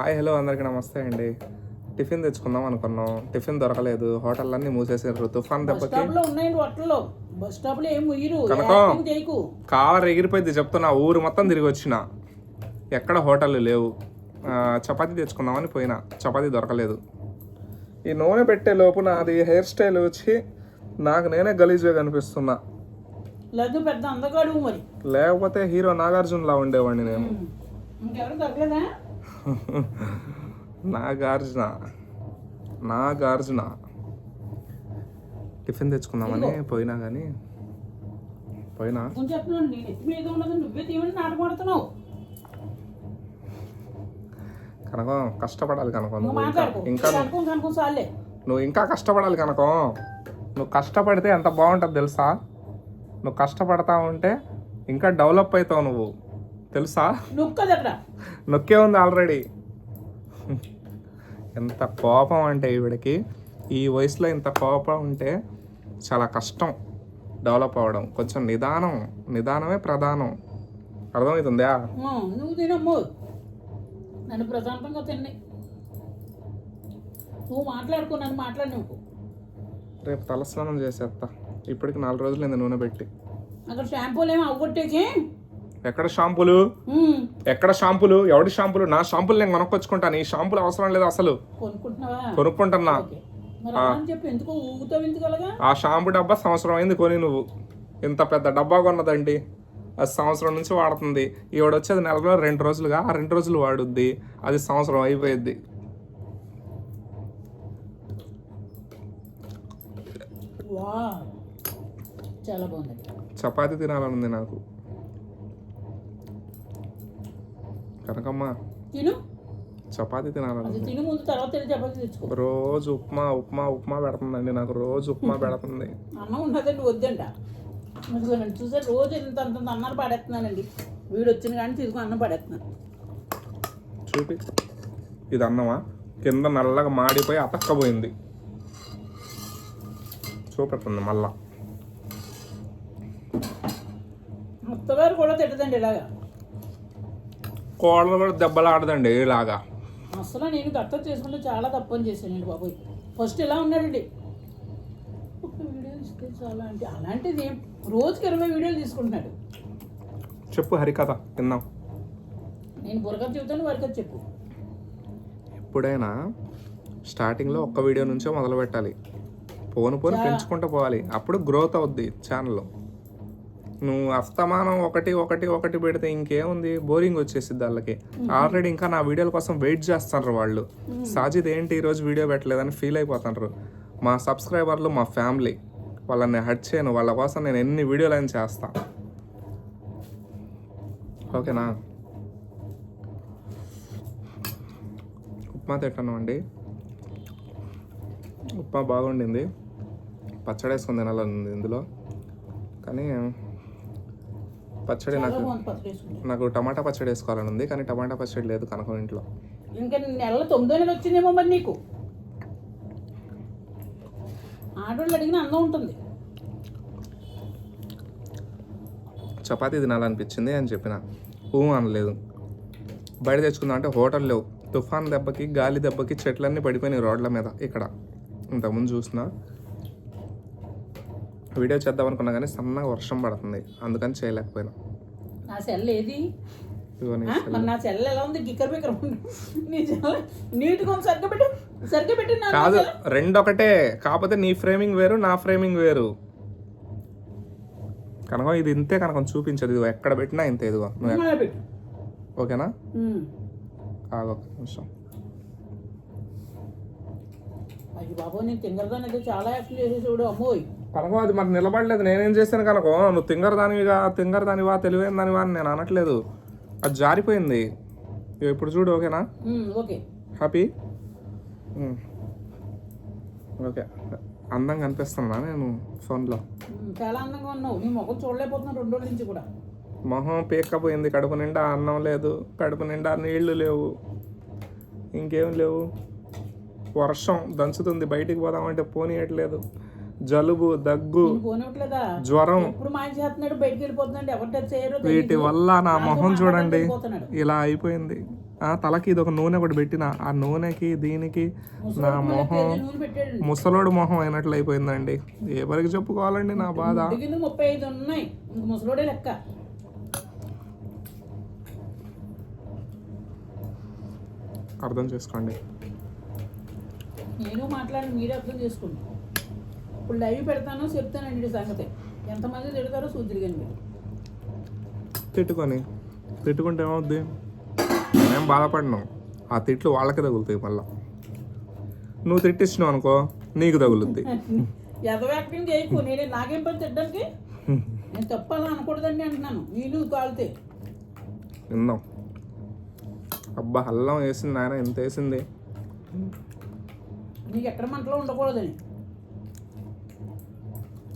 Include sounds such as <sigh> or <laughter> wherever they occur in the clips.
Hi hello అందరికీ నమస్తే అండి. టిఫిన్ తెచ్చుకుందాం అనుకున్నాం. టిఫిన్ దొరకలేదు. హోటళ్ళన్నీ మూసేసారు తుఫాన్ దెబ్బకి కనకం. కార్ ఎగిరిపోయింది చెప్తున్నా. ఊరు మొత్తం తిరిగి వచ్చిన. ఎక్కడ హోటళ్ళు లేవు. చపాతీ తెచ్చుకుందామని పోయినా. చపాతీ దొరకలేదు. ఈ నూనె పెట్టే లోపు నాది హెయిర్ స్టైల్ వచ్చి నాకు నేనే గలీజ్గా కనిపిస్తున్నా. లేదు పెద్ద అందగాడు మరి. లేకపోతే హీరో నాగార్జునలా ఉండేవాడిని నేను. ఇంకెవరు దొరకలేదా? నాగార్జున. నాగార్జున. టిఫిన్ తెచ్చుకుందామని పోయినా కానీ పోయినా? కనుక కష్టపడాలి కనుక. ఇంకా నువ్వు ఇంకా కష్టపడాలి కనుక. నువ్వు కష్టపడితే ఎంత బాగుంటుంది తెలుసా? నువ్వు కష్టపడతా ఉంటే ఇంకా డెవలప్ అవుతావు నువ్వు. తెలుసా? నొక్కే ఉంది ఆల్రెడీ. ఎంత కోపం అంటే ఈవిడకి. ఈ వయసులో ఇంత కోపం ఉంటే చాలా కష్టం డెవలప్ అవ్వడం. కొంచెం నిదానం నిదానమే ప్రధానం. అర్థమవుతుందా? నువ్వు తినమ్ము నన్ను ప్రశాంతంగా తిన్నాయి నువ్వు మాట్లాడుకో నన్ను మాట్లాడి రేపు తలస్నానం చేసేస్తా ఇప్పటికి నాలుగు రోజులు నేను నూనె పెట్టి. అక్కడ షాంపూలు ఏమో అవ్వగొట్టేసి ఎక్కడ షాంపూలు? ఎక్కడ షాంపూలు? ఎవడి షాంపూలు? నా షాంపూలు నేను కొనుక్కొచ్చుకుంటాను ఈ షాంపూలు అవసరం లేదు అసలు. కొనుక్కుంటున్నా. ఆ. షాంపూ డబ్బా సంవత్సరం అయింది కొని నువ్వు. ఇంత పెద్ద డబ్బా కొన్నదండి. అది సంవత్సరం నుంచి వాడుతుంది. ఈవిడ వచ్చేది నెలలో రెండు రోజులుగా ఆ రెండు రోజులు వాడుద్ది. అది సంవత్సరం అయిపోయింది వా చాలా బాగుంది. చపాతి తినాలనుంది నాకు. కనకమ్మ. తిను. చపాతి తినాలనుంది అది తిను ముందు తర్వాత చపాతి తెచ్చుకో. రోజు ఉప్మా ఉప్మా ఉప్మా పెడుతుందండి నాకు. రోజు ఉప్మా పెడుతుంది. అన్నం ఉన్నదండి వద్దంట. చూసారు రోజు ఇంత అంత అన్నాలు పడేస్తున్నానండి. వీడు వచ్చిన కానీ తీసుకుని అన్నం పడేస్తున్నాను. చూపి. ఇది అన్నమా? కింద నల్లగా మాడిపోయి అతక్కపోయింది చూపెడుతుంది మళ్ళా. అత్తగారు కూడా తిట్టదండి ఇలాగా. కోడలు కూడా దెబ్బలాడదండి ఇలాగా. అసలు నేను దత్త చేసుకుంటే చాలా తప్పని చేశానండి బాబోయ్. ఫస్ట్ ఇలా ఉన్నాడండి ఒక వీడియో ఇస్తే చాలా అంటే అలాంటిది రోజుకి ఇరవై వీడియోలు తీసుకుంటున్నాడు. చెప్పు హరికథ విన్నాం నేను బుర్రకథ చెబుతాను వరకథ చెప్పు. ఎప్పుడైనా స్టార్టింగ్లో ఒక్క వీడియో నుంచే మొదలు పెట్టాలి పోను పోను పెంచుకుంటూ పోవాలి. అప్పుడు గ్రోత్ అవుద్ది ఛానల్లో. నువ్వు అస్తమానం ఒకటి ఒకటి ఒకటి పెడితే ఇంకేముంది? బోరింగ్ వచ్చేసింది వాళ్ళకి. ఆల్రెడీ ఇంకా నా వీడియోల కోసం వెయిట్ చేస్తారు వాళ్ళు. సాజిద్ ఏంటి ఈరోజు వీడియో పెట్టలేదని ఫీల్ అయిపోతున్నారు. మా సబ్స్క్రైబర్లు మా ఫ్యామిలీ వాళ్ళని హట్ చేయను. వాళ్ళ కోసం నేను ఎన్ని వీడియోలు అయినా చేస్తా. ఓకేనా? ఉప్మా తింటాను అండి ఉప్మా బాగుండింది. పచ్చడి వేసుకుని తినాలని ఇందులో. కానీ పచ్చడి నాకు నాకు టమాటా పచ్చడి వేసుకోవాలని ఉంది కానీ టమాటా పచ్చడి లేదు కనకం ఇంట్లో. ఇంకా నెల తొమ్మిదో నెల వచ్చిందేమో మరి నీకు? ఆడవాళ్ళు అడిగిన అందం ఉంటుంది. చపాతీ తినాలనిపించింది అని చెప్పిన. ఊ అనలేదు. బయట తెచ్చుకుందాం అంటే హోటల్ లేవు. తుఫాన్ దెబ్బకి గాలి దెబ్బకి చెట్లన్నీ పడిపోయినాయి రోడ్ల మీద ఇక్కడ. ఇంతకుముందు చూసిన వీడియో చేద్దాం అనుకున్నా కానీ సన్నగా వర్షం పడుతుంది. అందుకని చేయలేకపోయినా. నా సెల్ ఏది? నీ సెల్. ఎలా ఉంది? గిక్కర్ బిక్కర్ ఉంది. నీ సెల్ నీట్గా ఉంది. సరిగ్గా పెట్టు. సరిగ్గా పెట్టు కాదు సెల్. రెండు ఒకటే కాకపోతే నీ ఫ్రేమింగ్ వేరు నా ఫ్రేమింగ్ వేరు. కనుక ఇది ఇంతే కనుక చూపించదు. ఇదిగో ఎక్కడ పెట్టినా ఇంతే ఇదిగో. ఓకేనా. ఆగు ఒక నిమిషం. అయ్యి బాబు నేను తింగరదాన్ని అయితే చాలా యాక్షన్ చేసి చూడు. అమ్మోయ్. కనుక అది మరి నిలబడలేదు. నేనేం చేశాను కనుక? నువ్వు తింగర దానివిగా తింగర దానివా తెలివైన దానివా అని నేను అనట్లేదు. అది జారిపోయింది. ఇప్పుడు చూడు ఓకేనా? హ్యాపీ. ఓకే. అందంగా అనిపిస్తున్నా నేను ఫోన్లో? చాలా అందంగా ఉన్నావు. నీ ముఖం చూడలేకపోతున్నావు రెండు రోజుల నుంచి కూడా. మొహం పీక్కపోయింది కడుపు నిండా అన్నం లేదు కడుపు నిండా నీళ్ళు లేవు ఇంకేం లేవు. వర్షం దంచుతుంది బయటికి పోదామంటే పోనీయట్లేదు. జలుబు దగ్గు జ్వరం. వీటి వల్ల నా మొహం చూడండి. ఇలా అయిపోయింది. ఆ తలకి ఇది ఒక నూనె ఒకటి పెట్టిన. ఆ నూనెకి దీనికి నా మొహం ముసలోడు మొహం అయినట్లు అయిపోయిందండి. ఎవరికి చెప్పుకోవాలండి నా బాధ? ముప్పై ఐదు ఉన్నాయి. ముసలోడే లెక్క. అర్థం చేసుకోండి. నేను మాట్లాడి మీరే అర్థం చేసుకోండి. ఇప్పుడు లైవ్ పెడతానో చెప్తానండి సంగతి? ఎంతమంది తిడతారో మీరు. తిట్టుకొని. తిట్టుకుంటే ఏమవుద్ది? నేనేం బాధపడను. ఆ తిట్లు వాళ్ళకి తగులుతాయి మళ్ళా. నువ్వు తిట్టించినావు అనుకో నీకు తగులుద్ది. <laughs> ఎదవ యాక్టింగ్ చేయకు. నేనే నాకేం పని తిట్టడానికి? నేను తప్పాలని అనకూడదండి అంటున్నాను. నీళ్ళు కాలితే. విందాం అబ్బా అల్లం వేసింది నాయన ఎంత వేసింది. నీకు ఎక్కడ మంటలో ఉండకూడదని.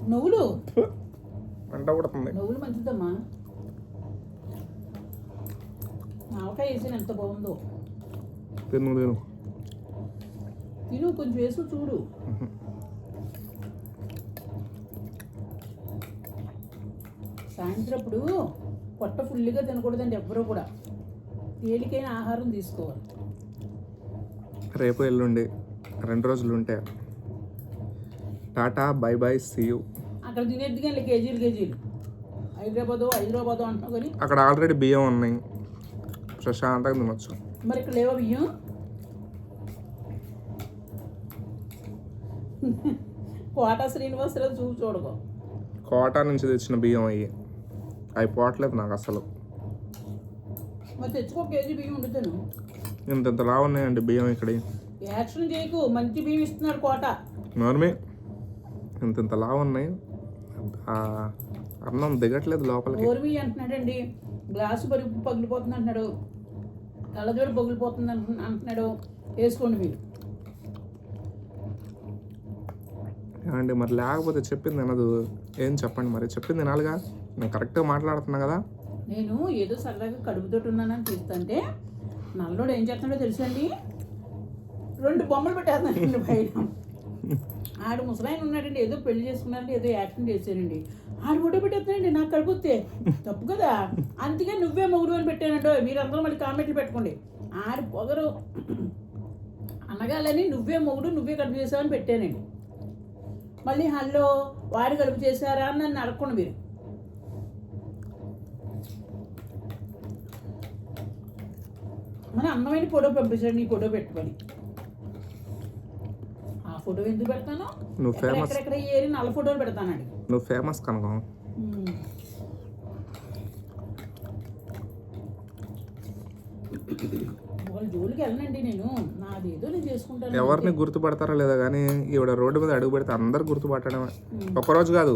నువ్వులు? మంట పడుతుంది. నువ్వులు మంచిదమ్మా. ఆవకాయ వేసిన ఎంత బాగుందో. తిను తిను. తిను కొంచెం వేసు చూడు. సాయంత్రప్పుడు పొట్ట ఫుల్గా తినకూడదండి ఎవ్వరూ కూడా. తేలికైన ఆహారం తీసుకోవాలి. రేపు ఎల్లుండి రెండు రోజులు ఉంటే. Tata bye bye see you. అక్కడ తినేది కానీ కేజీలు కేజీలు. హైదరాబాదు హైదరాబాదు అంటున్నావు కానీ. అక్కడ ఆల్రెడీ బియ్యం ఉన్నాయి. ప్రశాంతంగా తినొచ్చు. మరి ఇక్కడ లేవా బియ్యం? కోట శ్రీనివాసరావు చూపు చూడకో కోటా నుంచి తెచ్చిన బియ్యం అయ్యి. అవి పోవట్లేదు నాకు అసలు. మరి తెచ్చుకో కేజీ బియ్యం వండుతాను ఇంత ఇంత లా ఉన్నాయండి బియ్యం ఇక్కడ. యాక్షన్ చేయకు మంచి బియ్యం ఇస్తున్నాడు కోట. నోర్మి ఇంత ఇంత లా ఉన్నాయి. అన్నం దిగట్లేదు లోపలికి. ఓర్మి అంటున్నాడండి. గ్లాసు పరుపు పగిలిపోతుంది అంటున్నాడు. కళ్ళజోడు పగిలిపోతుంది అంటు- అంటున్నాడు. వేసుకోండి మీరు. ఏమండి మరి లేకపోతే చెప్పింది వినదు ఏం చెప్పండి మరి? చెప్పింది వినాలిగా? నేను కరెక్ట్గా మాట్లాడుతున్నా కదా? నేను ఏదో సరదాగా కడుపుతోటి ఉన్నానని తీస్తుంటే నల్లోడు ఏం చేస్తున్నాడో తెలుసండి రెండు బొమ్మలు పెట్టేస్తున్నాడండి బయట ఆడు ముసలాయన ఉన్నాడండి ఏదో పెళ్ళి చేసుకున్నారండి ఏదో యాక్షన్ చేశానండి ఆడు ఫోటో పెట్టేస్తున్నాడండి నాకు కడిపోతే తప్పు కదా? అందుకే నువ్వే మొగుడు అని పెట్టానండో మీరందరూ మళ్ళీ కామెంట్లు పెట్టుకోండి. ఆడి పొగరు. అనగాలని నువ్వే మొగుడు నువ్వే కడుపు చేసావని పెట్టానండి. మళ్ళీ హలో వాడు కడుపు చేశారా అని నన్ను అడగకుండా మీరు. మన అందమైన ఫోటో పంపించండి ఈ ఫోటో పెట్టుకొని. ఫోటో ఎందుకు పెడతాను? నువ్వు ఫేమస్ ఎక్కడెక్కడ ఏరి నల్ల ఫోటోలు పెడతానండి నువ్వు ఫేమస్ కనుక. వాళ్ళ జోలికి వెళ్ళనండి నేను. నాది ఏదో నేను చేసుకుంటాను. ఎవరిని గుర్తుపడతారో లేదా కానీ ఈవిడ రోడ్డు మీద అడుగు పెడితే అందరు గుర్తుపట్టడమే. ఒక్కరోజు కాదు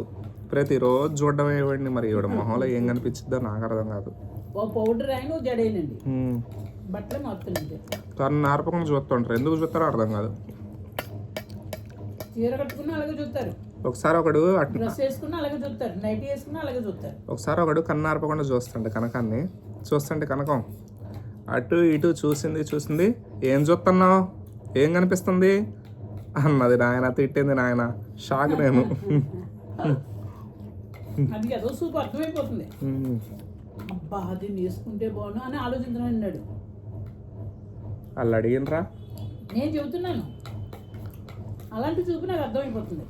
ప్రతిరోజు చూడడమే ఇవ్వండి. మరి ఈవిడ మొహంలో ఏం కనిపించిద్దో నాకు అర్థం కాదు. ఓ పౌడర్ అయిన జడేనండి. బట్టలు తను నార్పకుండా చూస్తుంటారు. ఎందుకు చూస్తారో అర్థం కాదు. చీర కట్టుకున్న అలాగే చూస్తారు. ఒకసారి ఒకడు డ్రెస్ వేసుకున్న అలాగే చూస్తారు. నైట్ వేసుకున్న అలాగే చూస్తారు. ఒకసారి ఒకడు కన్నార్పకుండా చూస్తుండే కనకాన్ని. చూస్తుంటే కనకం. అటు ఇటు చూసింది చూసింది ఏం చూస్తున్నావు? ఏం కనిపిస్తుంది? అన్నది నాయన తిట్టింది నాయన. షాక్ నేను. అది ఏదో సూప్ అర్థమైపోతుంది. అబ్బా అది వేసుకుంటే బాగుండు అని అన్నాడు వాళ్ళు అడిగినరా నేను చెబుతున్నాను. అలాంటి చూపు నాకు అర్థమైపోతుంది.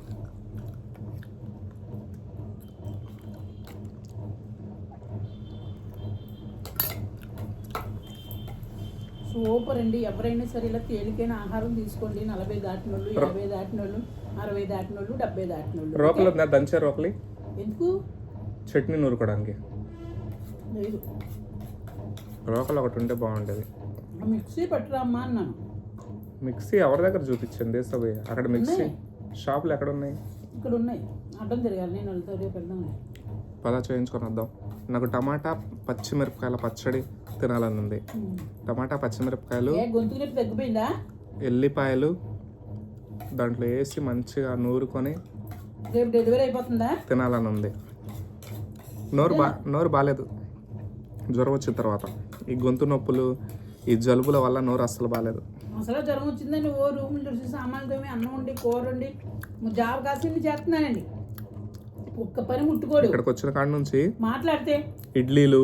సూపర్ అండి. ఎవరైనా సరే ఇలా తేలికైన ఆహారం తీసుకోండి. నలభై దాటిన వాళ్ళు యాభై దాటిన వాళ్ళు అరవై దాటిన వాళ్ళు డెబ్బై దాటిన వాళ్ళు రోకలు దంచే రోకలి? ఎందుకు? చట్నీ నూరుకోవడానికి. లేదు. రోకలు ఒకటి ఉంటే బాగుండేది. ఆ మిక్సీ పట్టురా అమ్మా అన్నాను. మిక్సీ ఎవరి దగ్గర చూపించండి? దేశపోయి అక్కడ మిక్సీ షాపులు ఎక్కడ ఉన్నాయి ఇక్కడ ఉన్నాయి. అడ్డం తిరగాలి నేను వెళ్తా రేపు వెళ్దాం. పదా చేయించుకొని వద్దాం. నాకు టమాటా పచ్చిమిరపకాయల పచ్చడి తినాలని ఉంది టమాటా పచ్చిమిరపకాయలు ఎల్లిపాయలు దాంట్లో వేసి మంచిగా నూరుకొని రేపు డెలివరీ అయిపోతుందా? తినాలని ఉంది నోరు బా నోరు బాగాలేదు జ్వరం వచ్చిన తర్వాత. ఈ గొంతు నొప్పులు ఈ జలుబుల వల్ల నోరు అస్సలు బాగాలేదు అసలు జ్వరం వచ్చిందని ఓ రూములు చూసి సామాన్లు తోమి అన్నం వండి కూర వండి జాబ కాసింది చేస్తున్నానండి. ఒక్క పని ముట్టుకోడు. ఇక్కడికి వచ్చిన కాడ నుంచి మాట్లాడితే ఇడ్లీలు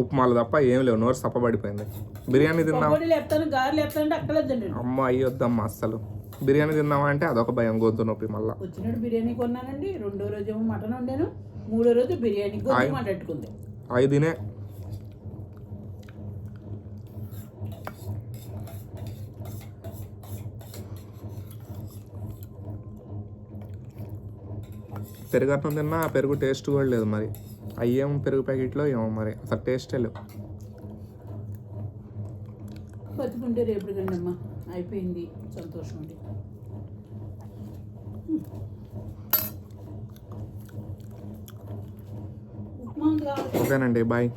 ఉప్మాలు తప్ప ఏం లేవు. నోరు సప్పబడిపోయింది. బిర్యానీ తిందాం పకోడీలు వేస్తాను గారెలు వేస్తానంటే అక్కలేదండి అమ్మ అయ్యొద్దమ్మా అస్సలు. బిర్యానీ తిందామా అంటే అదొక భయం గొంతు నొప్పి మళ్ళా. వచ్చినప్పుడు బిర్యానీ కొన్నానండి. రెండో రోజు ఏమో మటన్ వండాను. మూడో రోజు బిర్యానీ గొంతు మాట పెట్టుకుంది అవి తినే పెరుగు అన్నం తిన్నా ఆ పెరుగు టేస్ట్ కూడా లేదు మరి. అయ్యేమో పెరుగు ప్యాకెట్లో ఏమో మరి. అసలు టేస్టే లేవు. బతుకుంటే రేపు కండి అమ్మా అయిపోయింది. సంతోషం అండి ఓకేనండి బాయ్.